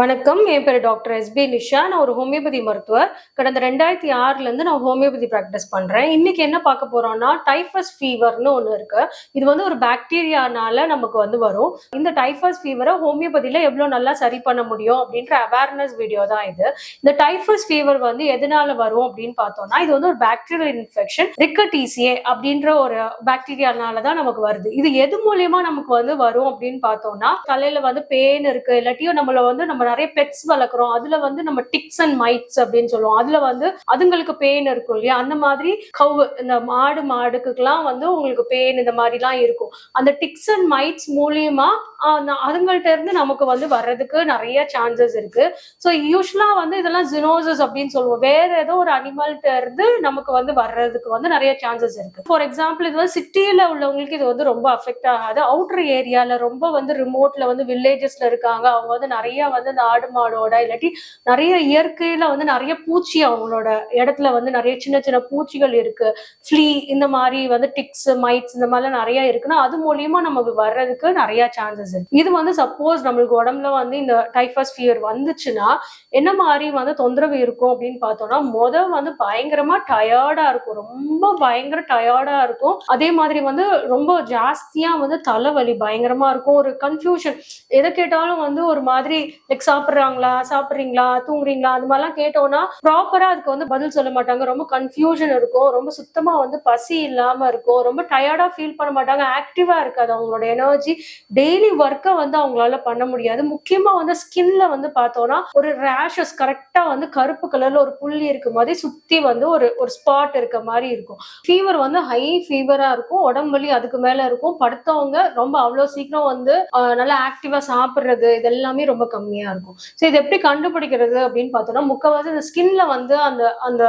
வணக்கம். என் பேர் doctor SP Nisha. நான் ஒரு ஹோமியோபதி மருத்துவர். கடந்த ரெண்டாயிரத்தி ஆறுலேருந்து நான் ஹோமியோபதி ப்ராக்டிஸ் பண்ணுறேன் இன்னைக்கு என்ன பார்க்க போறோம்னா டைஃபஸ் ஃபீவர்னு ஒன்று இருக்கு. இது வந்து ஒரு பாக்டீரியானால நமக்கு வந்து வரும். இந்த டைஃபஸ் ஃபீவரை ஹோமியோபதியில் எவ்வளோ நல்லா சரி பண்ண முடியும் அப்படின்ற அவேர்னஸ் வீடியோ தான் இது. இந்த டைஃபஸ் ஃபீவர் வந்து எதனால வரும் அப்படின்னு பார்த்தோம்னா இது வந்து ஒரு பாக்டீரியல் இன்ஃபெக்ஷன் ரிக்கட்டீசியே அப்படின்ற ஒரு பாக்டீரியானால தான் நமக்கு வருது. இது எது மூலியமா நமக்கு வந்து வரும் அப்படின்னு பார்த்தோம்னா தலையில வந்து பேன் இருக்கு இல்லாட்டியும் நம்மள வந்து நம்ம நிறைய பெட்ஸ் வளர்க்குறோம். அதுல வந்து நம்ம டிக்ஸ் அண்ட் மைட்ஸ் அப்படின்னு சொல்லுவோம். அதுல வந்து அதுங்களுக்கு பெயின் இருக்கும் இல்லையா? அந்த மாதிரி கவு இந்த மாடு மாடுக்குலாம் வந்து உங்களுக்கு பெயின் இந்த மாதிரிலாம் இருக்கும். அந்த டிக்ஸ் அண்ட் மைட்ஸ் மூலியமா அதுங்கள்ட்ட இருந்து நமக்கு வந்து வர்றதுக்கு நிறைய சான்சஸ் இருக்கு. ஸோ யூஸ்வலா வந்து இதெல்லாம் ஜினோசஸ் அப்படின்னு சொல்லுவோம். வேற ஏதோ ஒரு அனிமல்கிட்ட இருந்து நமக்கு வந்து வர்றதுக்கு வந்து நிறைய சான்சஸ் இருக்கு. ஃபார் எக்ஸாம்பிள் இது வந்து சிட்டியில உள்ளவங்களுக்கு இது வந்து ரொம்ப அஃபெக்ட் ஆகாது. அவுட்டர் ஏரியால ரொம்ப வந்து ரிமோட்ல வந்து வில்லேஜஸ்ல இருக்காங்க. அவங்க வந்து நிறைய வந்து அந்த ஆடு மாடோட இல்லாட்டி நிறைய இயற்கையில வந்து நிறைய பூச்சி அவங்களோட இடத்துல வந்து நிறைய சின்ன சின்ன பூச்சிகள் இருக்கு. ஃப்ளீ இந்த மாதிரி வந்து டிக்ஸ் மைட்ஸ் இந்த மாதிரிலாம் நிறைய இருக்குன்னா அது மூலியமா நமக்கு வர்றதுக்கு நிறைய சான்சஸ் இருக்கு. இது வந்து சப்போஸ் நம்மளுக்கு உடம்புல வந்து இந்த டைஃபஸ் ஃபியர் வந்துச்சுன்னா என்ன மாதிரி வந்து தொந்தரவு இருக்கும் அப்படின்னு பார்த்தோம்னா முத வந்து பயங்கரமா டயர்டா இருக்கும். ரொம்ப பயங்கர டயர்டா இருக்கும். அதே மாதிரி வந்து ரொம்ப ஜாஸ்தியா வந்து தலைவலி பயங்கரமா இருக்கும். ஒரு கன்ஃபியூஷன் எதை கேட்டாலும் வந்து ஒரு மாதிரி லைக் சாப்பிட்றாங்களா? சாப்பிட்றீங்களா? தூங்குறீங்களா? அது மாதிரிலாம் கேட்டோம்னா ப்ராப்பரா அதுக்கு வந்து பதில் சொல்ல மாட்டாங்க. ரொம்ப கன்ஃபியூஷன் இருக்கும். ரொம்ப சுத்தமா வந்து பசி இல்லாம இருக்கும். ரொம்ப டயர்டா ஃபீல் பண்ண மாட்டாங்க. ஆக்டிவா இருக்காது அவங்களோட எனர்ஜி டெய்லி ஒர்க்கை வந்து அவங்களால பண்ண முடியாது. முக்கியமா வந்து ஸ்கின்ல வந்து பார்த்தோம்னா ஒரு ரேஷஸ் கரெக்டா வந்து கருப்பு கலர்ல ஒரு புள்ளி இருக்க மாதிரி சுத்தி வந்து ஒரு ஒரு ஸ்பாட் இருக்க மாதிரி இருக்கும். ஃபீவர் வந்து ஹை ஃபீவரா இருக்கும். உடம்பு வலி அதுக்கு மேல இருக்கும். படுத்தவங்க ரொம்ப அவ்வளவு சீக்கிரம் வந்து நல்லா ஆக்டிவா சாப்பிடுறது இது எல்லாமே ரொம்ப கம்மியா இருக்கும். ஸோ இது எப்படி கண்டுபிடிக்கிறது அப்படின்னு பார்த்தோம்னா முக்கவாசி இந்த ஸ்கின்ல வந்து அந்த அந்த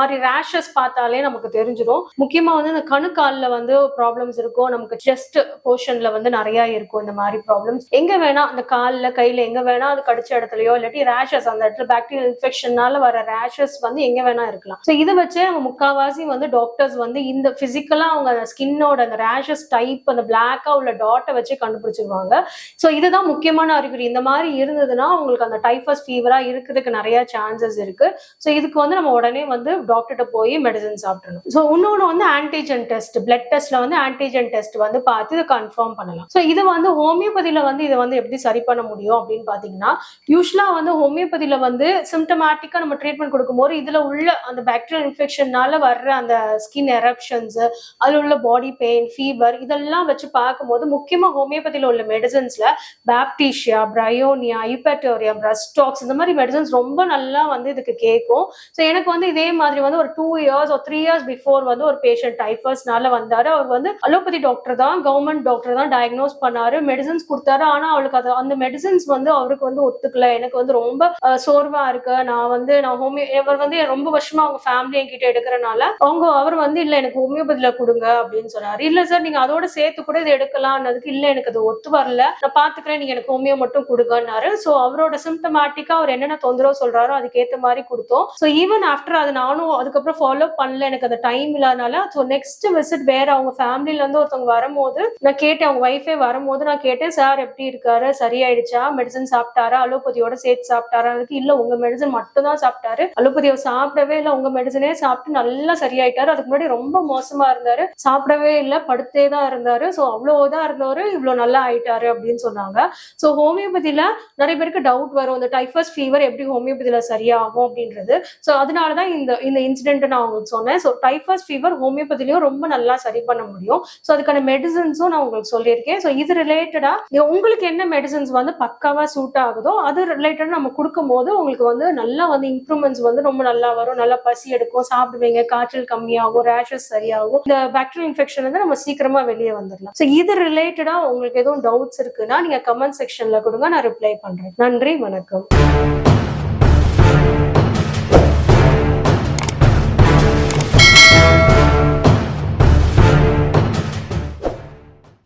மாதிரி ரேஷஸ் பார்த்தாலே நமக்கு தெரிஞ்சிடும் முக்கியமா வந்து இந்த கணுக்கால்ல வந்து ப்ராப்ளம்ஸ் இருக்கும். நமக்கு செஸ்ட் போர்ஷன்ல வந்து நிறைய இருக்கும் இந்த மாதிரி ப்ராப்ளம்ஸ் எங்க வேணா அந்த காலில் கையில எங்க வேணா அது கடிச்ச இடத்துலயோ இல்லாட்டி ரேஷஸ் அந்த இடத்துல பாக்டீரியல் இன்ஃபெக்ஷனால வர ரேஷஸ் வந்து எங்க வேணா இருக்கலாம். ஸோ இதை வச்சே நம்ம முக்காவாசி வந்து டாக்டர்ஸ் வந்து இந்த பிசிக்கலா அவங்க அந்த ஸ்கின்னோட அந்த ரேஷஸ் டைப் அந்த பிளாக்கா உள்ள டாட்டை வச்சு கண்டுபிடிச்சிருவாங்க. ஸோ இதுதான் முக்கியமான அறிகுறி. இந்த மாதிரி இருந்ததுன்னா உங்களுக்கு அந்த டைஃபஸ் ஃபீவரா இருக்கிறதுக்கு நிறைய சான்சஸ் இருக்கு. ஸோ இதுக்கு வந்து நம்ம உடனே வந்து டாக்டர்கிட்ட போய் மெடிசன் சாப்பிடணும் ஸோ இன்னொன்று வந்து ஆன்டிஜென் டெஸ்ட் பிளட் டெஸ்ட்ல வந்து ஆன்டிஜென் டெஸ்ட் வந்து பார்த்து இதை கன்ஃபார்ம் பண்ணலாம். ஸோ இது வந்து ஹோமியோபதியில வந்து இதை வந்து எப்படி சரி பண்ண முடியும் அப்படின்னு பார்த்தீங்கன்னா யூஸ்வலாக வந்து ஹோமியோபதியில வந்து சிம்டமேட்டிக்காக நம்ம ட்ரீட்மெண்ட் கொடுக்கும்போது இதில் உள்ள அந்த பாக்டீரியல் இன்ஃபெக்ஷனால வர்ற அந்த ஸ்கின் எரப்ஷன்ஸ் அதில் உள்ள பாடி பெயின் ஃபீவர் இதெல்லாம் வச்சு பார்க்கும்போது முக்கியமாக ஹோமியோபதியில் உள்ள மெடிசன்ஸில் பாப்டீஷியா பிரயோனியா யூபேட்டோரியா பிரஸ்டாக்ஸ் இந்த மாதிரி மெடிசன்ஸ் ரொம்ப நல்லா வந்து இதுக்கு கேட்கும் ஸோ எனக்கு வந்து இதே மாதிரி வந்து ஒரு டூ இயர்ஸ் ஒரு த்ரீ இயர்ஸ் பிஃபோர் வந்து ஒரு பேஷண்ட் டைஃபஸ்னால வந்தாரு. அவர் வந்து அலோபதி டாக்டர் தான் கவர்மெண்ட் டாக்டர் தான் டயக்னோஸ் பண்ணாரு. மெடிசன்ஸ் கொடுத்தாரு. ஆனா அவளுக்கு அது அந்த மெடிசன்ஸ் வந்து அவருக்கு வந்து ஒத்துக்கல. எனக்கு வந்து ரொம்ப சோர்வா இருக்கு. நான் வந்து நான் ஹோமியோ இவர் வந்து ரொம்ப வருஷமா அவங்க ஃபேமிலி என்கிட்ட எடுக்கிறனால அவங்க அவர் வந்து இல்ல எனக்கு ஹோமியோபதியில கொடுங்க அப்படின்னு சொன்னாரு. இல்ல சார் நீங்க அதோட சேர்த்து கூட இதை எடுக்கலாம்னதுக்கு இல்ல எனக்கு அது ஒத்து வரல. நான் பாத்துக்கிறேன். நீங்க எனக்கு ஹோமியோ மட்டும் கொடுங்கன்னாரு. ஸோ அவரோட சிம்டமேட்டிக்கா அவர் என்னென்ன தொந்தரவு சொல்றாரோ அதுக்கேற்ற மாதிரி கொடுத்தோம். ஸோ ஈவன் ஆஃப்டர் அது நானும் அதுக்கப்புறம் ஃபாலோ பண்ணல. எனக்கு அந்த டைம் இல்லாதனால ஸோ நெக்ஸ்ட் விசிட் வேற அவங்க ஃபேமிலில இருந்து ஒருத்தவங்க வரும்போது நான் கேட்டேன். அவங்க ஒய்ஃபே வரும்போது நான் கேட்டேன் சார் எப்படி இருக்காரு? சரியாயிடுச்சா? மெடிசன் சாப்பிட்டாரா? அலோபதியோட சேர்த்து சாப்பிட்டாரா? அதுக்கு இல்ல உங்க மெடிசன் மட்டும் தான் சாப்பிட்டாரு அலோபதியை சாப்பிடவே இல்லை. உங்க மெடிசனே சாப்பிட்டு நல்லா சரியாயிட்டாரு. அதுக்கு முன்னாடி ரொம்ப மோசமா இருந்தாரு. சாப்பிடவே இல்லை. படுத்தே தான் இருந்தாரு. ஸோ அவ்வளோ இதா இருந்தவரு. இவ்வளோ நல்லா ஆயிட்டாரு அப்படின்னு சொன்னாங்க. ஸோ ஹோமியோபதியில நிறைய பேர் பேருக்கு டவுட் வரும். இந்த டைஃபஸ் ஃபீவர் எப்படி ஹோமியோபதியில் சரியாகும் அப்படின்றது. ஸோ அதனால தான் இந்த இந்த இன்சிடென்ட் நான் உங்களுக்கு சொன்னேன். ஸோ டைஃபஸ் ஃபீவர் ஹோமியோபதிலையும் ரொம்ப நல்லா சரி பண்ண முடியும். ஸோ அதுக்கான மெடிசன்ஸும் நான் உங்களுக்கு சொல்லியிருக்கேன். ஸோ இது ரிலேட்டடாக உங்களுக்கு என்ன மெடிசன்ஸ் வந்து பக்காவாக சூட் ஆகுதோ அது ரிலேட்டடாக நம்ம கொடுக்கும்போது உங்களுக்கு வந்து நல்லா வந்து இம்ப்ரூவ்மெண்ட்ஸ் வந்து ரொம்ப நல்லா வரும். நல்லா பசி எடுக்கும் சாப்பிடுவீங்க. காய்ச்சல் கம்மியாகும் ரேஷஸ் சரியாகும். இந்த பாக்டீரியல் இன்ஃபெக்ஷன் வந்து நம்ம சீக்கிரமா வெளியே வந்துடலாம் ஸோ இது ரிலேட்டடாக உங்களுக்கு எதுவும் டவுட்ஸ் இருக்குன்னா நீங்கள் கமெண்ட் செக்ஷனில் கொடுங்க. நான் ரிப்ளை பண்ணுறேன் நன்றி வணக்கம்.